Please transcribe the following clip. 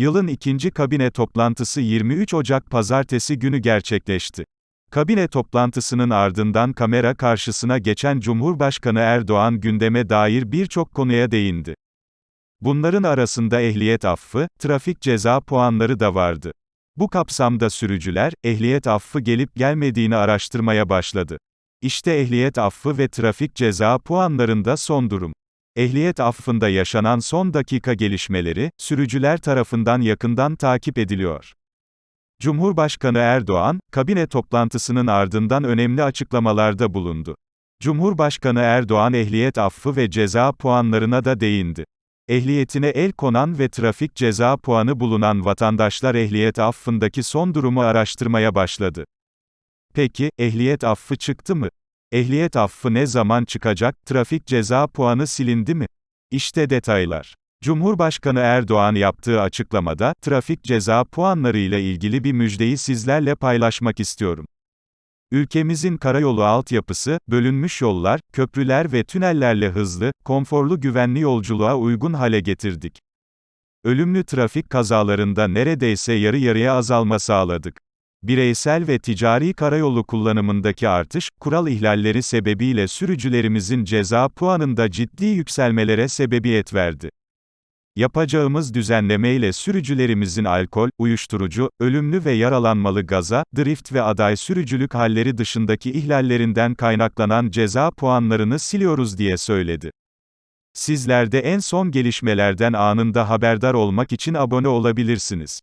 Yılın ikinci kabine toplantısı 23 Ocak Pazartesi günü gerçekleşti. Kabine toplantısının ardından kamera karşısına geçen Cumhurbaşkanı Erdoğan gündeme dair birçok konuya değindi. Bunların arasında ehliyet affı, trafik ceza puanları da vardı. Bu kapsamda sürücüler, ehliyet affı gelip gelmediğini araştırmaya başladı. İşte ehliyet affı ve trafik ceza puanlarında son durum. Ehliyet affında yaşanan son dakika gelişmeleri, sürücüler tarafından yakından takip ediliyor. Cumhurbaşkanı Erdoğan, kabine toplantısının ardından önemli açıklamalarda bulundu. Cumhurbaşkanı Erdoğan ehliyet affı ve ceza puanlarına da değindi. Ehliyetine el konan ve trafik ceza puanı bulunan vatandaşlar ehliyet affındaki son durumu araştırmaya başladı. Peki, ehliyet affı çıktı mı? Ehliyet affı ne zaman çıkacak, trafik ceza puanı silindi mi? İşte detaylar. Cumhurbaşkanı Erdoğan yaptığı açıklamada, trafik ceza puanları ile ilgili bir müjdeyi sizlerle paylaşmak istiyorum. Ülkemizin karayolu altyapısı, bölünmüş yollar, köprüler ve tünellerle hızlı, konforlu güvenli yolculuğa uygun hale getirdik. Ölümlü trafik kazalarında neredeyse yarı yarıya azalma sağladık. Bireysel ve ticari karayolu kullanımındaki artış, kural ihlalleri sebebiyle sürücülerimizin ceza puanında ciddi yükselmelere sebebiyet verdi. Yapacağımız düzenlemeyle sürücülerimizin alkol, uyuşturucu, ölümlü ve yaralanmalı gaza, drift ve aday sürücülük halleri dışındaki ihlallerinden kaynaklanan ceza puanlarını siliyoruz diye söyledi. Sizler de en son gelişmelerden anında haberdar olmak için abone olabilirsiniz.